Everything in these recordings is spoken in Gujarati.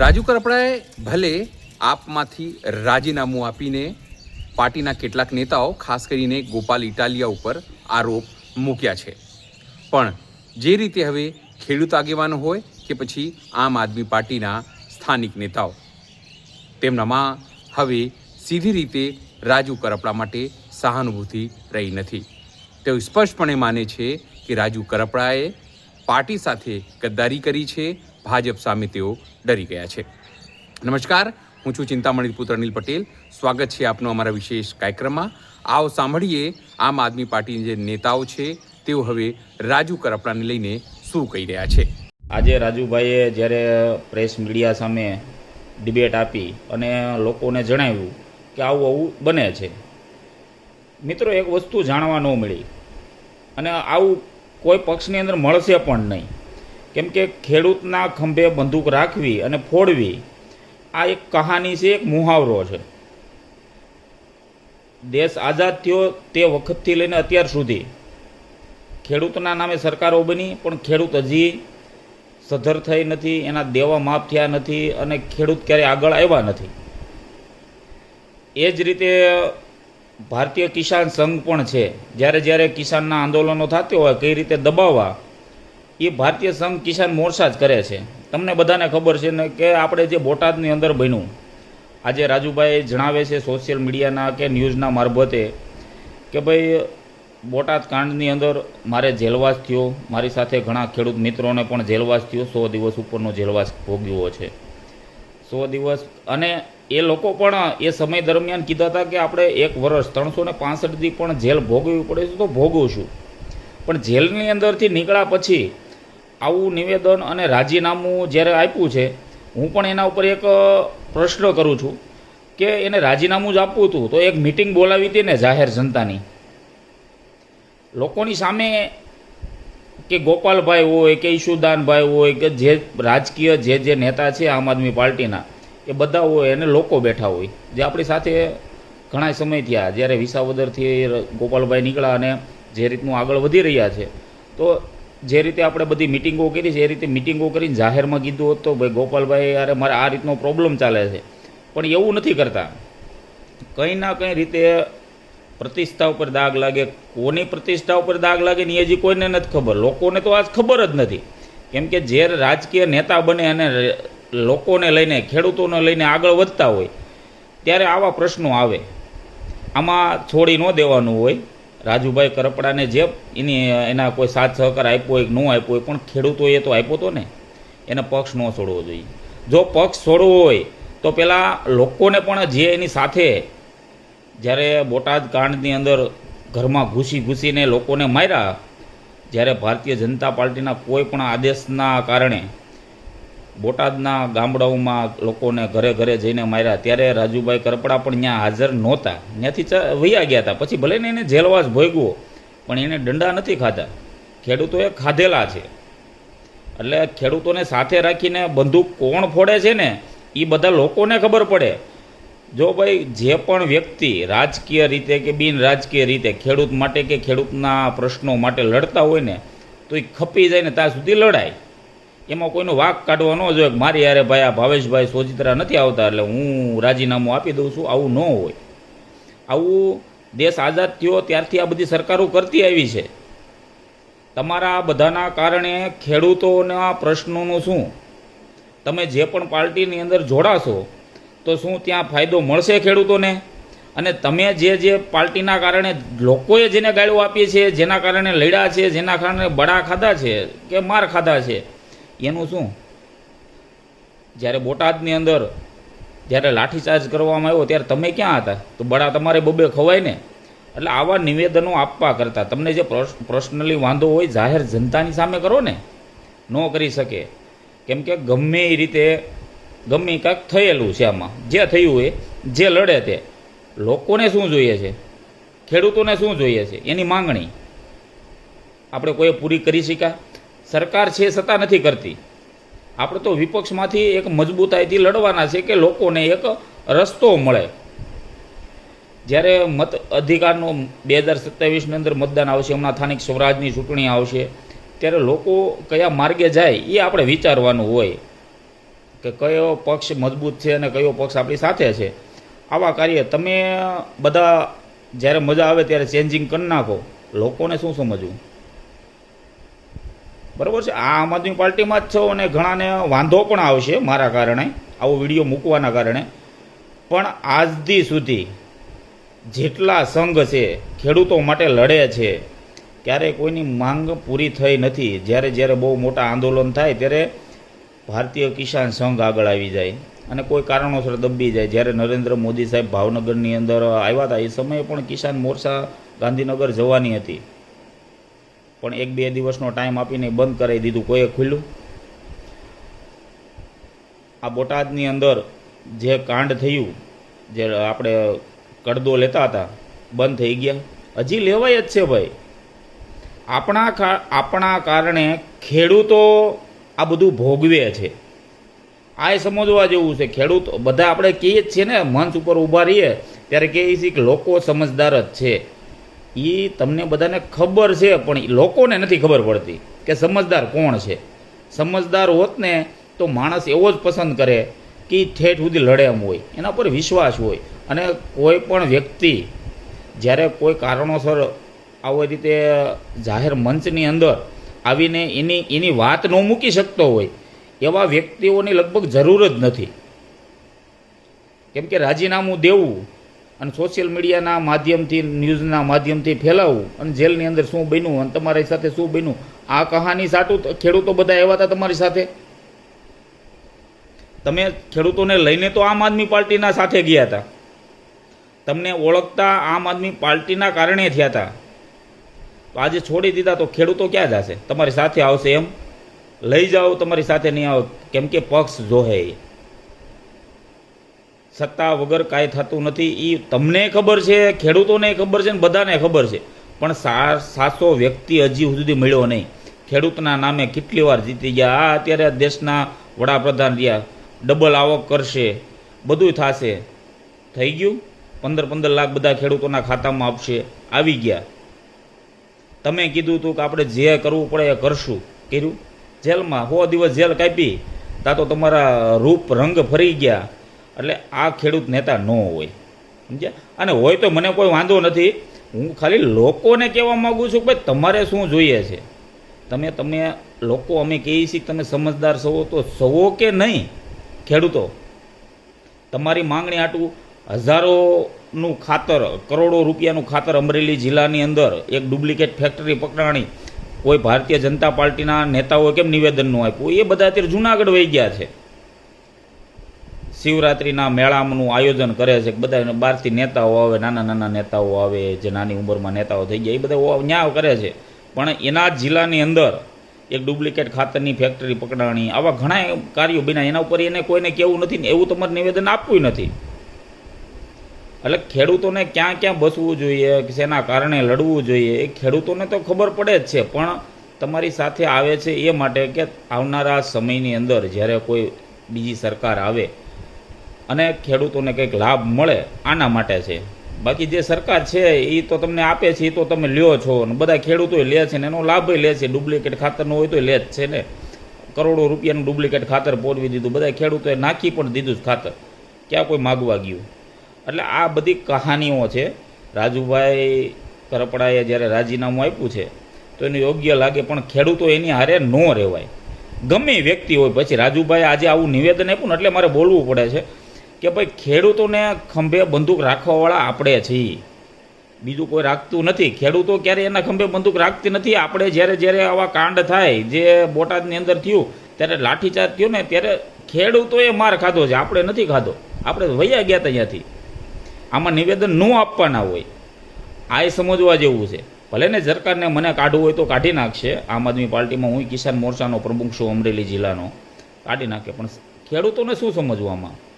રાજુ કરપડાએ ભલે આપમાંથી રાજીનામું આપીને પાર્ટીના કેટલાક નેતાઓ, ખાસ કરીને ગોપાલ ઇટાલિયા ઉપર આરોપ મૂક્યા છે. પણ જે રીતે હવે ખેડૂત આગેવાનો હોય કે પછી આમ આદમી પાર્ટીના સ્થાનિક નેતાઓ. તેમનામાં હવે સીધી રીતે રાજુ કરપડા માટે સહાનુભૂતિ રહી નથી. તેઓ સ્પષ્ટપણે માને છે કે રાજુ કરપડાએ પાર્ટી સાથે ગદ્દારી કરી છે ભાજપ સામે તેઓ ડરી ગયા છે. નમસ્કાર, હું છું ચિંતામણી પુત્ર અનિલ પટેલ. સ્વાગત છે આપનો અમારા વિશેષ કાર્યક્રમમાં. આવો સાંભળીએ, આમ આદમી પાર્ટીના જે નેતાઓ છે, તેઓ હવે રાજુ કરપડાને લઈને શું કહી રહ્યા છે. આજે રાજુભાઈએ જ્યારે પ્રેસ મીડિયા સામે ડિબેટ આપી અને લોકોને જણાવ્યું કે આવું આવું બને છે. મિત્રો, એક વસ્તુ જાણવા ન મળી અને આવું કોઈ પક્ષની અંદર મળશે પણ નહીં. કેમ કે ખેડૂતના ખંભે બંદૂક રાખવી અને ફોડવી આ એક કહાની છે, એક મુહાવરો છે. દેશ આઝાદ થયો તે વખતથી લઈને અત્યાર સુધી. ખેડૂતના નામે સરકારો બની, પણ ખેડૂત હજી સધર થઈ નથી, એના દેવા માફ થયા નથી અને ખેડૂત ક્યારેય આગળ આવ્યા નથી. એ જ રીતે ભારતીય કિસાન સંઘ પણ છે. જ્યારે જ્યારે કિસાનના આંદોલનો થતા હોય, કઈ રીતે દબાવવા એ ભારતીય સંઘ કિસાન મોરચા જ કરે છે. તમને બધાને ખબર છે ને કે આપણે જે બોટાદની અંદર બન્યું, આજે રાજુભાઈ જણાવે છે સોશિયલ મીડિયાના કે ન્યૂઝના મારફતે કે ભાઈ, બોટાદ કાંડની અંદર મારે જેલવાસ થયો, મારી સાથે ઘણા ખેડૂત મિત્રોને પણ જેલવાસ થયો, સો દિવસ ઉપરનો જેલવાસ ભોગવ્યો છે. સો દિવસ, અને એ લોકો પણ એ સમય દરમિયાન કીધા હતા કે આપણે એક વર્ષ ત્રણસો ને પાંસઠ દી પણ જેલ ભોગવવી પડે છે તો ભોગવશું પણ જેલની અંદરથી નીકળ્યા પછી આવું નિવેદન અને રાજીનામું જ્યારે આપ્યું છે, હું પણ એના ઉપર એક પ્રશ્ન કરું છું કે એને રાજીનામું જ આપવું હતું તો એક મિટિંગ બોલાવી હતી ને જાહેર જનતાની. લોકોની સામે કે ગોપાલભાઈ હોય, કે ઈશુદાનભાઈ હોય, કે જે રાજકીય જે જે નેતા છે આમ આદમી પાર્ટીના, એ બધા હોય અને લોકો બેઠા હોય. જે આપણી સાથે ઘણા સમય થયા, જ્યારે વિસાવદરથી ગોપાલભાઈ નીકળ્યા અને જે રીતનું આગળ વધી રહ્યા છે, તો જે રીતે આપણે બધી મિટિંગો કરી છે એ રીતે મિટિંગો કરીને જાહેરમાં કીધું હોત તો, ભાઈ ગોપાલભાઈ, અરે મારે આ રીતનો પ્રોબ્લેમ ચાલે છે. પણ એવું નથી કરતા. કંઈ ના કંઈ રીતે પ્રતિષ્ઠા ઉપર દાગ લાગે. કોની પ્રતિષ્ઠા ઉપર દાગ લાગે ને એ હજી કોઈને નથી ખબર. લોકોને તો આજ ખબર જ નથી. કેમ કે જે રાજકીય નેતા બને અને લોકોને લઈને, ખેડૂતોને લઈને આગળ વધતા હોય, ત્યારે આવા પ્રશ્નો આવે. આમાં છોડી ન દેવાનું હોય. રાજુભાઈ કરપડાને જે એની, એના કોઈ સાથ સહકાર આપ્યો હોય કે ન આપ્યો હોય, પણ ખેડૂતોએ તો આપ્યો હતો ને, એને પક્ષ ન છોડવો જોઈએ. જો પક્ષ છોડવો હોય, તો પહેલાં લોકોને પણ જે એની સાથે જ્યારે બોટાદ કાંડની અંદર ઘરમાં ઘૂસી ઘૂસીને લોકોને માર્યા, જ્યારે ભારતીય જનતા પાર્ટીના કોઈ પણ આદેશના કારણે બોટાદના ગામડાઓમાં લોકોને ઘરે ઘરે જઈને માર્યા. ત્યારે રાજુભાઈ કરપડા પણ ત્યાં હાજર નહોતા. ત્યાંથી વયા ગયા હતા. પછી ભલે ને એને જેલવાસ ભોગવો પણ એને દંડા નથી ખાધા. ખેડૂતોએ ખાધેલા છે. એટલે ખેડૂતોને સાથે રાખીને બંદૂક કોણ ફોડે છે ને એ બધા લોકોને ખબર પડે. જો ભાઈ, જે પણ વ્યક્તિ રાજકીય રીતે કે બિન રાજકીય રીતે ખેડૂત માટે કે ખેડૂતના પ્રશ્નો માટે લડતા હોય ને, તો એ ખપી જાય ને ત્યાં સુધી લડાય. એમાં કોઈનો વાક કાઢવાનો ન જોઈએ મારી યારે ભાઈ આ ભાવેશભાઈ સોજિત્રા નથી આવતા એટલે હું રાજીનામું આપી દઉં છું, આવું ન હોય. આવું દેશ આઝાદ થયો ત્યારથી આ બધી સરકારો કરતી આવી છે. તમારા બધાના કારણે ખેડૂતોના પ્રશ્નોનું શું? તમે જે પણ પાર્ટીની અંદર જોડાશો, તો શું ત્યાં ફાયદો મળશે ખેડૂતોને? અને તમે જે જે પાર્ટીના કારણે લોકોએ જેને ગાળો આપી છે જેના કારણે લડ્યા છે, જેના કારણે બડા ખાધા છે કે માર ખાધા છે એનું શું? જ્યારે બોટાદની અંદર જ્યારે લાઠીચાર્જ કરવામાં આવ્યો, ત્યારે તમે ક્યાં હતા? તો બડા તમારે બબે ખવાય ને? એટલે આવા નિવેદનો આપવા કરતાં. તમને જે પર્સનલી વાંધો હોય, જાહેર જનતાની સામે કરો ને. ન કરી શકે. કેમ કે ગમે એ રીતે, ગમે કાંઈક થયેલું છે આમાં. જે થયું હોય, જે લડે તે. લોકોને શું જોઈએ છે? ખેડૂતોને શું જોઈએ છે? એની માંગણી. આપણે કોઈએ પૂરી કરી શક્યા? સરકાર છે છતાં નથી કરતી. આપણે તો વિપક્ષમાંથી એક મજબૂતાઈથી લડવાના છે કે લોકોને એક રસ્તો મળે. જ્યારે મત અધિકારનો બે હજાર સત્યાવીસની અંદર મતદાન આવશે, હમણાં સ્થાનિક સ્વરાજની ચૂંટણી આવશે, ત્યારે લોકો કયા માર્ગે જાય એ આપણે વિચારવાનું હોય કે કયો પક્ષ મજબૂત છે અને કયો પક્ષ આપણી સાથે છે. આવા કાર્ય તમે બધા જ્યારે મજા આવે ત્યારે ચેન્જિંગ કરી નાખો. લોકોને શું સમજવું? બરાબર છે? આ આમ આદમી પાર્ટીમાં જ છો અને ઘણાને વાંધો પણ આવશે મારા કારણે, આવો વીડિયો મૂકવાના કારણે. પણ આજથી સુધી જેટલા સંઘ છે, ખેડૂતો માટે લડે છે ક્યારેય કોઈની માંગ પૂરી થઈ નથી. જ્યારે જ્યારે બહુ મોટા આંદોલન થાય, ત્યારે ભારતીય કિસાન સંઘ આગળ આવી જાય અને કોઈ કારણોસર દબી જાય. જ્યારે નરેન્દ્ર મોદી સાહેબ ભાવનગરની અંદર આવ્યા હતા, એ સમયે પણ કિસાન મોરચા ગાંધીનગર જવાની હતી. પણ એક બે દિવસનો ટાઈમ આપીને બંધ કરાવી દીધું. કોઈએ ખુલ્લું? આ બોટાદની અંદર જે કાંડ થયું, જે આપણે કડદો લેતા હતા, બંધ થઈ ગયા. હજી લેવાય જ છે ભાઈ. આપણા આપણા કારણે ખેડૂતો આ બધું ભોગવે છે. આ સમજવા જેવું છે. ખેડૂત બધા આપણે કહીએ જ છીએ ને, મંચ ઉપર ઊભા રહીએ, ત્યારે કહીએ છીએ કે લોકો સમજદાર જ છે. એ તમને બધાને ખબર છે, પણ લોકોને નથી ખબર પડતી કે સમજદાર કોણ છે. સમજદાર હોત ને તો માણસ એવો જ પસંદ કરે કે ઠેઠ સુધી લડે એમ હોય. એના પર વિશ્વાસ હોય. અને કોઈ પણ વ્યક્તિ જ્યારે કોઈ કારણોસર આવી રીતે જાહેર મંચની અંદર આવીને એની એની વાત ન મૂકી શકતો હોય, એવા વ્યક્તિઓની લગભગ જરૂર જ નથી. કેમ કે રાજીનામું દેવું અને સોશિયલ મીડિયાના માધ્યમથી ન્યૂઝના માધ્યમથી ફેલાવવું અને જેલની અંદર શું બન્યું અને તમારી સાથે શું બન્યું, આ કહાની સાટું ખેડૂતો બધા આવ્યા હતા તમારી સાથે? તમે ખેડૂતોને લઈને તો આમ આદમી પાર્ટીના સાથે ગયા હતા. તમને ઓળખતા આમ આદમી પાર્ટીના કારણે થયા હતા. આજે છોડી દીધા તો ખેડૂતો ક્યાં જશે? તમારી સાથે આવશે એમ? લઈ જાઓ, તમારી સાથે નહીં આવો કેમ કે પક્ષ જોહે. સત્તા વગર કાંઈ થતું નથી. એ તમને ખબર છે, ખેડૂતોને ખબર છે ને બધાને ખબર છે. પણ સા સાસો વ્યક્તિ હજી સુધી મળ્યો નહીં. ખેડૂતના નામે કેટલી વાર જીતી ગયા. આ અત્યારે દેશના વડાપ્રધાન રહ્યા. ડબલ આવક કરશે. બધું થશે. થઈ ગયું? પંદર પંદર લાખ બધા ખેડૂતોના ખાતામાં આપશે. આવી ગયા. તમે કીધું હતું કે આપણે જે કરવું પડે એ કરશું. કર્યું? જેલમાં? હો, દિવસ જેલ કાપી. તા તો તમારા રૂપ રંગ ફરી ગયા. એટલે આ ખેડૂત નેતા ન હોય. સમજ્યા? અને હોય તો મને કોઈ વાંધો નથી. હું ખાલી લોકોને કહેવા માગું છું કે ભાઈ, તમારે શું જોઈએ છે? તમે તમે લોકો અમે કહીએ છીએ તમે સમજદાર છો, તો સવો કે નહીં ખેડૂતો? તમારી માંગણી આટું હજારોનું ખાતર, કરોડો રૂપિયાનું ખાતર અમરેલી જિલ્લાની અંદર એક ડુપ્લિકેટ ફેક્ટરી પકડાણી, કોઈ ભારતીય જનતા પાર્ટીના નેતાઓએ કેમ નિવેદન ન આપ્યું? એ બધા અત્યારે જૂનાગઢ વહી ગયા છે. શિવરાત્રિના મેળાનું આયોજન કરે છે બધા બહારથી નેતાઓ આવે, નાના નાના નેતાઓ આવે, જે નાની ઉંમરમાં નેતાઓ થઈ ગયા, એ બધા ન્યાવ કરે છે. પણ એના જિલ્લાની અંદર એક ડુપ્લિકેટ ખાતરની ફેક્ટરી પકડાણી, આવા ઘણા કાર્યો બિના એના ઉપર એને કોઈને કેવું નથી ને એવું તમારે નિવેદન આપવું નથી. એટલે ખેડૂતોને ક્યાં ક્યાં બસવું જોઈએ, કે શેના કારણે લડવું જોઈએ, એ ખેડૂતોને તો ખબર પડે જ છે. પણ તમારી સાથે આવે છે એ માટે કે આવનારા સમયની અંદર જ્યારે કોઈ બીજી સરકાર આવે અને ખેડૂતોને કંઈક લાભ મળે આના માટે છે. બાકી જે સરકાર છે એ તો તમને આપે છે એ તો તમે લ્યો છો અને બધા ખેડૂતો લે છે ને એનો લાભ લે છે. ડુપ્લિકેટ ખાતરનો હોય તો લે જ છે ને. કરોડો રૂપિયાનું ડુપ્લિકેટ ખાતર પોરવી દીધું, બધા ખેડૂતોએ નાખી પણ દીધું જ ખાતર. ક્યાં કોઈ માગવા ગયું? એટલે આ બધી કહાનીઓ છે. રાજુભાઈ કરપડાએ જ્યારે રાજીનામું આપ્યું છે, તો એનું યોગ્ય લાગે, પણ ખેડૂતો એની હારે ન રહેવાય. ગમે વ્યક્તિ હોય, પછી રાજુભાઈ આજે આવું નિવેદન આપ્યું ને એટલે મારે બોલવું પડે છે. કે ભાઈ ખેડૂતોને ખંભે બંદૂક રાખવાવાળા આપણે છીએ. બીજું કોઈ રાખતું નથી. ખેડૂતો ક્યારેય એના ખંભે બંદૂક રાખતી નથી? આપણે જ્યારે જ્યારે આવા કાંડ થાય, જે બોટાદની અંદર થયું, ત્યારે લાઠીચાર્જ થયો ને, ત્યારે ખેડૂતોએ માર ખાધો છે. આપણે નથી ખાધો. આપણે વૈયા ગયા ત્યાંથી. આમાં નિવેદન ન આપવાના હોય. આ એ સમજવા જેવું છે. ભલે ને સરકારને મને કાઢવું હોય તો કાઢી નાખશે. આમ આદમી પાર્ટીમાં હું કિસાન મોરચાનો પ્રમુખ છું અમરેલી જિલ્લાનો. કાઢી નાખે. પણ ખેડૂતોને શું સમજવામાં?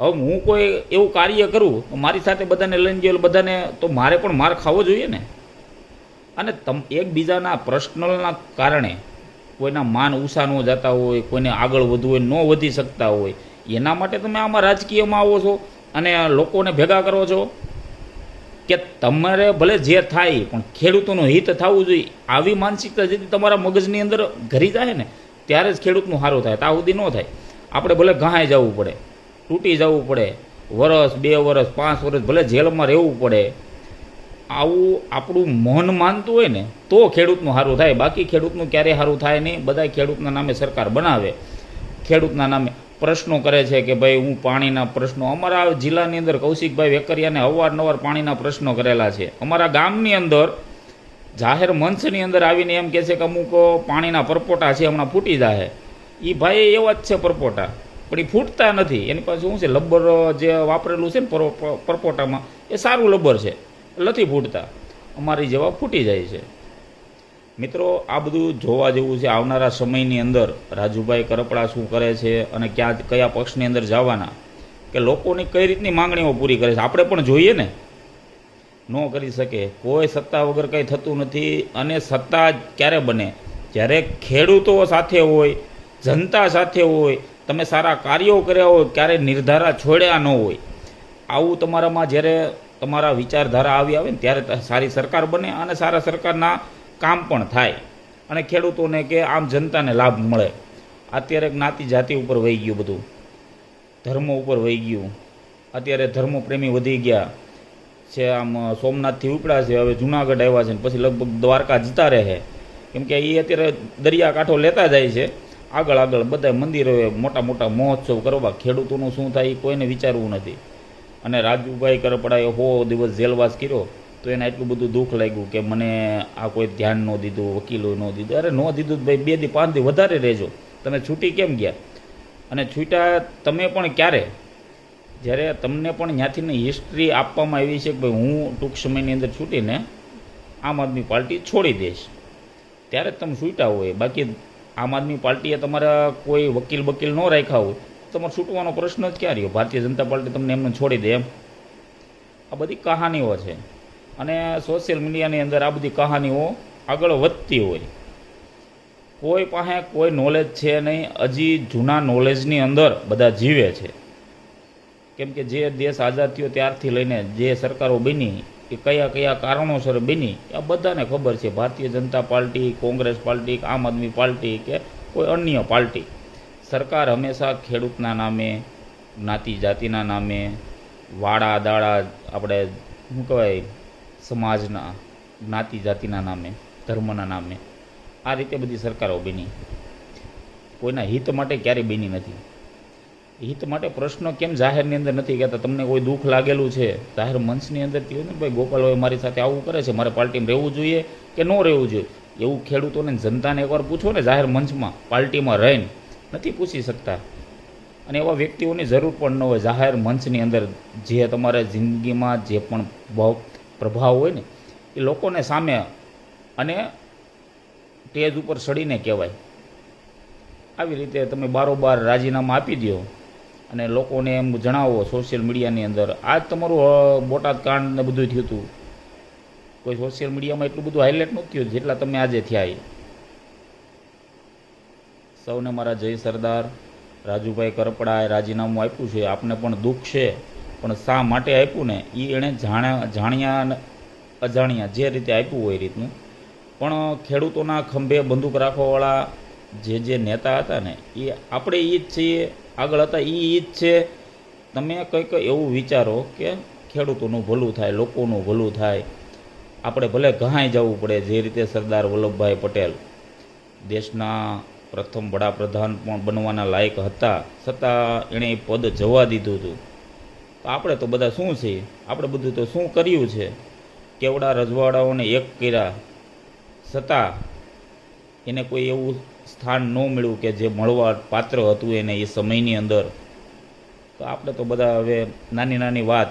હવે હું કોઈ એવું કાર્ય કરું મારી સાથે બધાને લઈને ગયો બધાને તો મારે પણ માર ખાવો જોઈએ ને. અને તમ એકબીજાના પર્સનલના કારણે કોઈના માન ઉષા ન જતા હોય, કોઈને આગળ વધવું હોય, ન વધી શકતા હોય, એના માટે તમે આમાં રાજકીયમાં આવો છો અને લોકોને ભેગા કરો છો? કે તમારે ભલે જે થાય, પણ ખેડૂતોનું હિત થવું જોઈએ. આવી માનસિકતા જેથી તમારા મગજની અંદર ઘરી જાય ને, ત્યારે જ ખેડૂતનું સારું થાય, ત્યાં સુધી ન થાય. આપણે ભલે ઘાય જવું પડે. તૂટી જવું પડે. વરસ, બે વરસ, પાંચ વરસ, ભલે જેલમાં રહેવું પડે. આવું આપણું મન માનતું હોય ને, તો ખેડૂતનું સારું થાય. બાકી ખેડૂતનું ક્યારેય સારું થાય નહીં. બધા ખેડૂતના નામે સરકાર બનાવે. ખેડૂતના નામે પ્રશ્નો કરે છે કે ભાઈ, હું પાણીના પ્રશ્નો, અમારા જિલ્લાની અંદર કૌશિકભાઈ વેકરિયાને અવારનવાર પાણીના પ્રશ્નો કરેલા છે. અમારા ગામની અંદર જાહેર મંચની અંદર આવીને એમ કહે છે કે અમુક પાણીના પરપોટા છે, હમણાં ફૂટી જાય એ ભાઈ એવા જ છે પરપોટા. પણ એ ફૂટતા નથી. એની પાસે શું છે? લબ્બર જે વાપરેલું છે ને પર- પર- પરપોટામાં, એ સારું લબ્બર છે. નથી ફૂટતા. અમારી જેવા ફૂટી જાય છે. મિત્રો, આ બધું જોવા જેવું છે આવનારા સમયની અંદર રાજુભાઈ કરપડા શું કરે છે અને ક્યાં, કયા પક્ષની અંદર જવાના, કે લોકોની કઈ રીતની માંગણીઓ પૂરી કરે છે, આપણે પણ જોઈએ ને. ન કરી શકે. કોઈ સત્તા વગર કંઈ થતું નથી અને સત્તા ક્યારે બને? જ્યારે ખેડૂતો સાથે હોય, જનતા સાથે હોય તમે સારા કાર્યો કર્યા હોય ક્યારે નિર્ધારા છોડ્યા ન હોય. આવું તમારામાં જ્યારે તમારા વિચારધારા આવી આવે ને, ત્યારે સારી સરકાર બને અને સારા સરકારના કામ પણ થાય. અને ખેડૂતોને કે આમ જનતાને લાભ મળે. અત્યારે જ્ઞાતિ જાતિ ઉપર વહી ગયું બધું. ધર્મ ઉપર વહી ગયું. અત્યારે ધર્મપ્રેમી વધી ગયા. છે, આમ સોમનાથથી ઉપડ્યા છે, હવે જુનાગઢ આવ્યા છે પછી લગભગ દ્વારકા જતા રહે કેમ કે એ અત્યારે દરિયાકાંઠો લેતા જાય છે. આગળ આગળ બધા મંદિરોએ મોટા મોટા મહોત્સવ કરવા, ખેડૂતોનું શું થાય એ કોઈને વિચારવું નથી. અને રાજુભાઈ કરપડાએ હો દિવસ જેલવાસ કર્યો, તો એને એટલું બધું દુઃખ લાગ્યું કે મને આ કોઈ ધ્યાન ન દીધું, વકીલોએ ન દીધું. અરે ન દીધું ભાઈ બે દી પાંચ દી વધારે રહેજો. તમે છૂટી કેમ ગયા? અને છૂટા તમે પણ ક્યારે? જ્યારે તમને પણ ત્યાંથી હિસ્ટ્રી આપવામાં આવી છે કે ભાઈ હું ટૂંક સમયની અંદર છૂટીને આમ આદમી પાર્ટી છોડી દઈશ. ત્યારે તમે છૂટા હોય. બાકી આમ આદમી પાર્ટીએ તમારા કોઈ વકીલ બકીલ ન રાખ્યા હોય તમારે છૂટવાનો પ્રશ્ન જ ક્યાં રહ્યો? ભારતીય જનતા પાર્ટી તમને એમને છોડી દે એમ. આ બધી કહાનીઓ છે. અને સોશિયલ મીડિયાની અંદર આ બધી કહાનીઓ આગળ વધતી હોય. કોઈ પાસે કોઈ નોલેજ છે નહીં, હજી જૂના નોલેજની અંદર બધા જીવે છે. કેમ કે જે દેશ આઝાદ થયો ત્યારથી લઈને જે સરકારો બની એ કયા કયા કારણોસર બની, આ બધાને ખબર છે. ભારતીય જનતા પાર્ટી, કોંગ્રેસ પાર્ટી, આમ આદમી પાર્ટી કે કોઈ અન્ય પાર્ટી. સરકાર હંમેશા ખેડૂતના નામે જ્ઞાતિ જાતિના નામે વાડા દાડા આપણે શું કહેવાય, સમાજના જ્ઞાતિ જાતિના નામે, ધર્મના નામે, આ રીતે બધી સરકારો બની. કોઈના હિત માટે ક્યારેય બની નથી. હિત માટે પ્રશ્નો કેમ જાહેરની અંદર નથી કહેતા? તમને કોઈ દુઃખ લાગેલું છે? જાહેર મંચની અંદર કહ્યું ને ભાઈ ગોપાલભાઈ મારી સાથે આવું કરે છે, મારે પાર્ટીમાં રહેવું જોઈએ કે ન રહેવું જોઈએ? એવું ખેડૂતોને જનતાને એકવાર પૂછો ને જાહેર મંચમાં પાર્ટીમાં રહીને. નથી પૂછી શકતા. અને એવા વ્યક્તિઓની જરૂર પણ ન હોય જાહેર મંચની અંદર જે તમારા જિંદગીમાં જે પણ ભાવ, પ્રભાવ હોય ને, એ લોકોને સામે અને સ્ટેજ ઉપર સડીને કહેવાય. આવી રીતે તમે બારોબાર રાજીનામા આપી દો અને લોકોને એમ જણાવો સોશિયલ મીડિયાની અંદર. આજ તમારું બોટાદ કાંડ ને બધું થયું હતું કોઈ સોશિયલ મીડિયામાં એટલું બધું હાઇલાઇટ નહોતું થયું જેટલા તમે આજે થયા સૌને મારા જય સરદાર. રાજુભાઈ કરપડાએ રાજીનામું આપ્યું છે. આપને પણ દુઃખ છે. પણ શા માટે આપ્યું ને? એ એણે જાણ્યા જાણ્યા અને અજાણ્યા જે રીતે આપ્યું હોય એ રીતનું. પણ ખેડૂતોના ખંભે બંદૂક રાખવાવાળા જે જે નેતા હતા ને, એ આપણે એ જ છીએ. આગળ હતા એ જ છે. તમે કંઈક એવું વિચારો કે ખેડૂતોનું ભલું થાય, લોકોનું ભલું થાય. આપણે ભલે ઘાય જવું પડે, જે રીતે સરદાર વલ્લભભાઈ પટેલ દેશના પ્રથમ વડાપ્રધાન પણ બનવાના લાયક હતા, છતાં એણે એ પદ જવા દીધું હતું. તો આપણે તો બધા શું છીએ આપણે બધું તો શું કર્યું છે? કેવડા રજવાડાઓને એક કર્યા. છતાં એને કોઈ એવું સ્થાન ન મળ્યું કે જે મળવા પાત્ર હતું એને એ સમયની અંદર. તો આપણે તો બધા હવે નાની નાની વાત.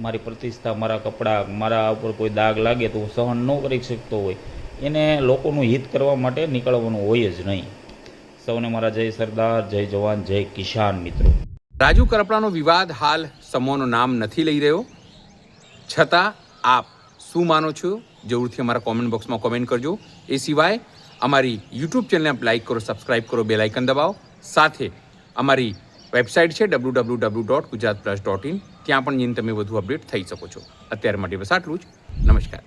મારી પ્રતિષ્ઠા, મારા કપડાં, મારા ઉપર કોઈ દાગ લાગે તો હું સહન ન કરી શકતો હોય. એને લોકોનું હિત કરવા માટે નીકળવાનું હોય જ નહીં. સૌને મારા જય સરદાર, જય જવાન, જય કિસાન મિત્રો. રાજુ કરપડાનો વિવાદ હાલ સમોનું નામ નથી લઈ રહ્યો. છતાં આપ શું માનો છો? જરૂરથી અમારા કોમેન્ટ બોક્સમાં કોમેન્ટ કરજો. એ સિવાય અમારી યુટ્યુબ ચેનલને આપ લાઇક કરો સબસ્ક્રાઇબ કરો બે લાઇકન દબાવો. સાથે અમારી વેબસાઇટ છે W W W dot Gujarat plus dot in ત્યાં પણ જઈને તમે વધુ અપડેટ થઈ શકો છો. અત્યાર માટે બસ આટલું જ. નમસ્કાર.